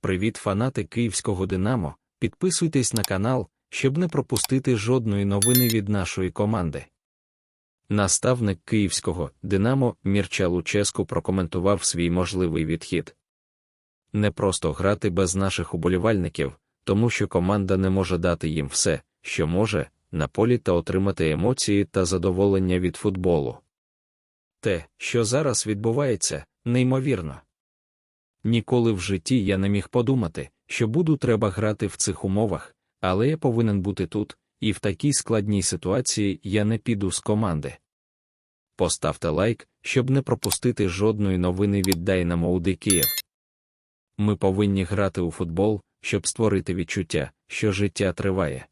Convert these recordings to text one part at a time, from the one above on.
Привіт, фанати київського Динамо. Підписуйтесь на канал, щоб не пропустити жодної новини від нашої команди. Наставник київського Динамо Мірча Луческу прокоментував свій можливий відхід. Не просто грати без наших уболівальників, тому що команда не може дати їм все, що може, на полі та отримати емоції та задоволення від футболу. Те, що зараз відбувається, неймовірно. Ніколи в житті я не міг подумати, що буду треба грати в цих умовах, але я повинен бути тут, і в такій складній ситуації я не піду з команди. Поставте лайк, щоб не пропустити жодної новини від Дайнамо Уди Київ. Ми повинні грати у футбол, щоб створити відчуття, що життя триває.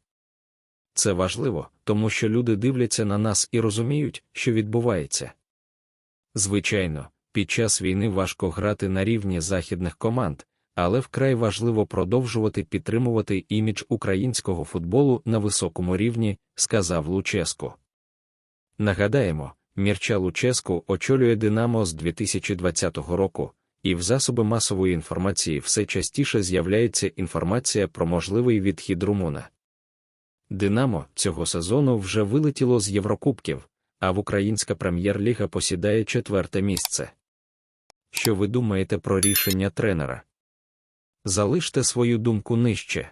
Це важливо, тому що люди дивляться на нас і розуміють, що відбувається. Звичайно, під час війни важко грати на рівні західних команд, але вкрай важливо продовжувати підтримувати імідж українського футболу на високому рівні, сказав Луческу. Нагадаємо, Мірча Луческу очолює Динамо з 2020 року, і в засоби масової інформації все частіше з'являється інформація про можливий відхід Румуна. Динамо цього сезону вже вилетіло з Єврокубків, а в Українська прем'єр-ліга посідає четверте місце. Що ви думаєте про рішення тренера? Залиште свою думку нижче.